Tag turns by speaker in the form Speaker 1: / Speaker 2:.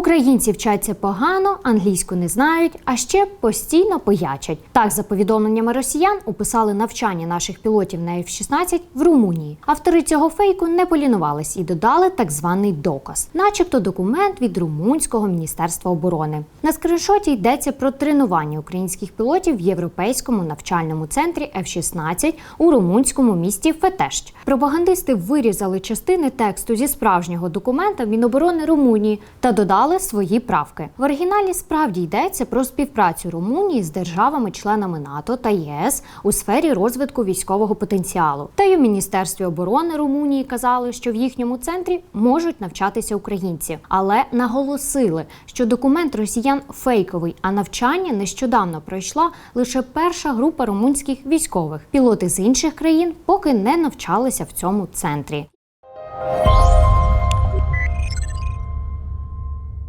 Speaker 1: Українці вчаться погано, англійську не знають, а ще постійно поячать. Так, за повідомленнями росіян, описали навчання наших пілотів на F-16 в Румунії. Автори цього фейку не полінувались і додали так званий доказ, начебто документ від румунського міністерства оборони. На скріншоті йдеться про тренування українських пілотів в європейському навчальному центрі F-16 у румунському місті Фетещ. Пропагандисти вирізали частини тексту зі справжнього документа Міноборони Румунії та додали свої правки. В оригіналі справді йдеться про співпрацю Румунії з державами-членами НАТО та ЄС у сфері розвитку військового потенціалу. Та й у міністерстві оборони Румунії казали, що в їхньому центрі можуть навчатися українці, але наголосили, що документ росіян фейковий, а навчання нещодавно пройшла лише перша група румунських військових. Пілоти з інших країн поки не навчалися в цьому центрі.